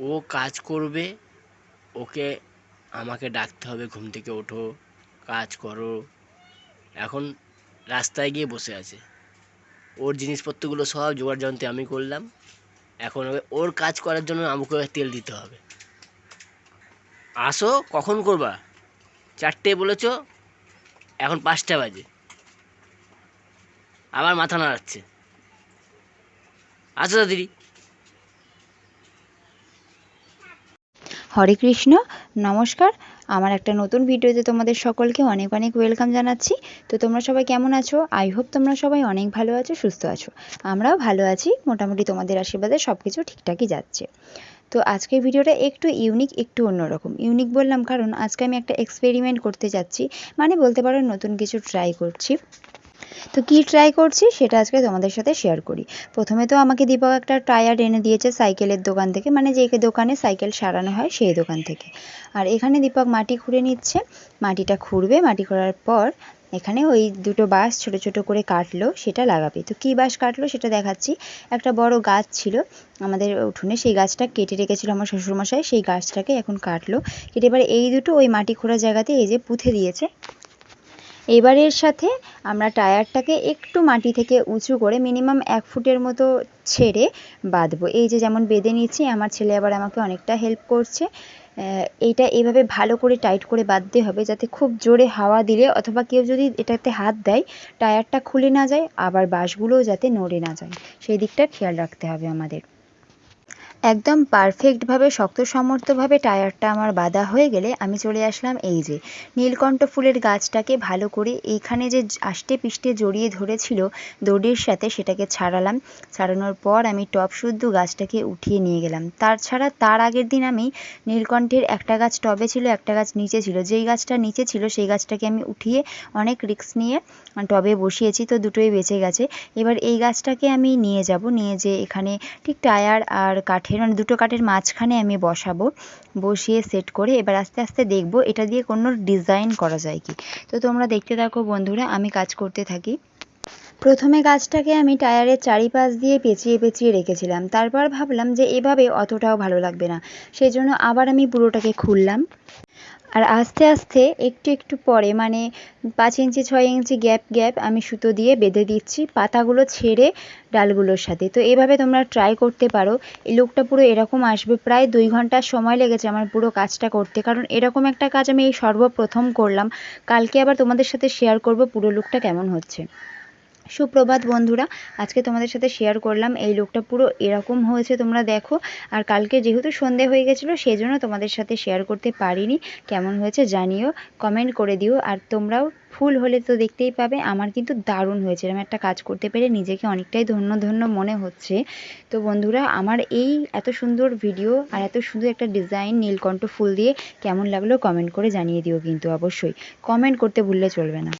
ও কাজ করবে, ওকে আমাকে ডাকতে হবে, ঘুম থেকে ওঠো, কাজ করো। এখন রাস্তায় গিয়ে বসে আছে। ওর জিনিসপত্রগুলো সব জোগাড় যন্ত্রে আমি করলাম। এখন ওর কাজ করার জন্য আমাকে তেল দিতে হবে। আসো, কখন করবা? চারটে বলেছ? এখন পাঁচটা বাজে। আবার মাথা নাড়াচ্ছে। আসো দিদি হরে কৃষ্ণ, নমস্কার। আমার একটা নতুন ভিডিওতে তোমাদের সকলকে অনেক অনেক ওয়েলকাম জানাচ্ছি। তো তোমরা সবাই কেমন আছো? আই হোপ তোমরা সবাই অনেক ভালো আছো, সুস্থ আছো। আমরাও ভালো আছি, মোটামুটি তোমাদের আশীর্বাদে সব কিছু ঠিকঠাকই যাচ্ছে। তো আজকের ভিডিওটা একটু ইউনিক একটু অন্যরকম। ইউনিক বললাম কারণ আজকে আমি একটা এক্সপেরিমেন্ট করতে যাচ্ছি মানে বলতে পারো নতুন কিছু ট্রাই করছি। তো কী ট্রাই করছি সেটা আজকে তোমাদের সাথে শেয়ার করি। প্রথমে তো আমাকে দীপক একটা টায়ার এনে দিয়েছে সাইকেলের দোকান থেকে মানে যে দোকানে সাইকেল সারানো হয় সেই দোকান থেকে। আর এখানে দীপক মাটি খুঁড়ে নিচ্ছে, মাটিটা খুঁড়বে, মাটি করার পর এখানে ওই দুটো বাঁশ ছোট ছোট করে কাটলো, সেটা লাগাবে। তো কী বাঁশ কাটলো সেটা দেখাচ্ছি। একটা বড় গাছ ছিল আমাদের উঠোনে, সেই গাছটা কেটে রেখেছিল আমার শ্বশুরমশাই, সেই গাছটাকে এখন কাটলো। কেটে এবার এই দুটো ওই মাটি খোঁড়া জায়গাতে এই যে পুঁতে দিয়েছে এবার এর সাথে আমরা টায়ারটাকে একটু মাটি থেকে উঁচু করে মিনিমাম এক ফুটের মতো ছেড়ে বাঁধবো। এই যে যেমন বেঁধে নিচ্ছি আমার ছেলে আবার আমাকে অনেকটা হেল্প করছে। আহ, এইটা এইভাবে ভালো করে টাইট করে বাঁধতে হবে যাতে খুব জোরে হাওয়া দিলে অথবা কেউ যদি এটাতে হাত দেয় টায়ারটা খুলে না যায় আবার বাঁশগুলোও যাতে নড়ে না যায়। সেই দিকটা খেয়াল রাখতে হবে আমাদের। একদম পারফেক্টভাবে শক্ত সমর্থভাবে টায়ারটা আমার বাঁধা হয়ে গেলে আমি চলে আসলাম এই যে নীলকণ্ঠ ফুলের গাছটাকে ভালো করে এইখানে যে আষ্টে পিষ্টে জড়িয়ে ধরেছিল দড়ির সাথে সেটাকে ছাড়ালাম। ছাড়ানোর পর আমি টপ শুদ্ধ গাছটাকে উঠিয়ে নিয়ে গেলাম। তার ছাড়া তার আগের দিন আমি নীলকণ্ঠের একটা গাছ টবে ছিল, একটা গাছ নিচে ছিল। যেই গাছটা নিচে ছিল সেই গাছটাকে আমি উঠিয়ে অনেক রিস্ক নিয়ে টবে বসিয়েছি, তো দুটোই বেঁচে গেছে। এবার এই গাছটাকে আমি নিয়ে যাব। নিয়ে যে এখানে ঠিক টায়ার আর কাঠের মানে দুটো কাঠের মাঝখানে আমি বসাবো। বসিয়ে সেট করে এবার আস্তে আস্তে দেখব এটা দিয়ে কোনো ডিজাইন করা যায় কি। তো তোমরা দেখতে থাকো বন্ধুরা, আমি কাজ করতে থাকি। প্রথমে গাছটাকে আমি টায়ারের চারিপাশ দিয়ে পেঁচিয়ে পেঁচিয়ে রেখেছিলাম। তারপর ভাবলাম যে এভাবে অতটাও ভালো লাগবে না। সেই জন্য আবার আমি পুরোটাকে খুললাম। আর আস্তে আস্তে একটু একটু পরে মানে পাঁচ ইঞ্চি, ছয় ইঞ্চি গ্যাপ গ্যাপ আমি সুতো দিয়ে বেঁধে দিচ্ছি পাতাগুলো ছেড়ে ডালগুলোর সাথে। তো এভাবে তোমরা ট্রাই করতে পারো। এই লুকটা পুরো এরকম আসবে। প্রায় দুই ঘণ্টার সময় লেগেছে আমার পুরো কাজটা করতে। কারণ এরকম একটা কাজ আমি এই সর্বপ্রথম করলাম। কালকে আবার তোমাদের সাথে শেয়ার করব পুরো লুকটা কেমন হচ্ছে। সুপ্রভাত বন্ধুরা, আজকে তোমাদের সাথে শেয়ার করলাম। এই লুকটা পুরো এরকম হয়েছে, তোমরা দেখো। আর কালকে যেহেতু সন্ধে হয়ে গেছিল সেই জন্য তোমাদের সাথে শেয়ার করতে পারিনি। কেমন হয়েছে জানিও কমেন্ট করে দিও। আর তোমরাও ফুল হলে তো দেখতেই পাবে, আমার কিন্তু দারুণ হয়েছে। আমি একটা কাজ করতে পেরে নিজেকে অনেকটাই ধন্য ধন্য মনে হচ্ছে। তো বন্ধুরা, আমার এই এত সুন্দর ভিডিও আর এত সুন্দর একটা ডিজাইন নীলকণ্ঠ ফুল দিয়ে কেমন লাগল কমেন্ট করে জানিয়ে দিও কিন্তু অবশ্যই। কমেন্ট করতে ভুললে চলবে না।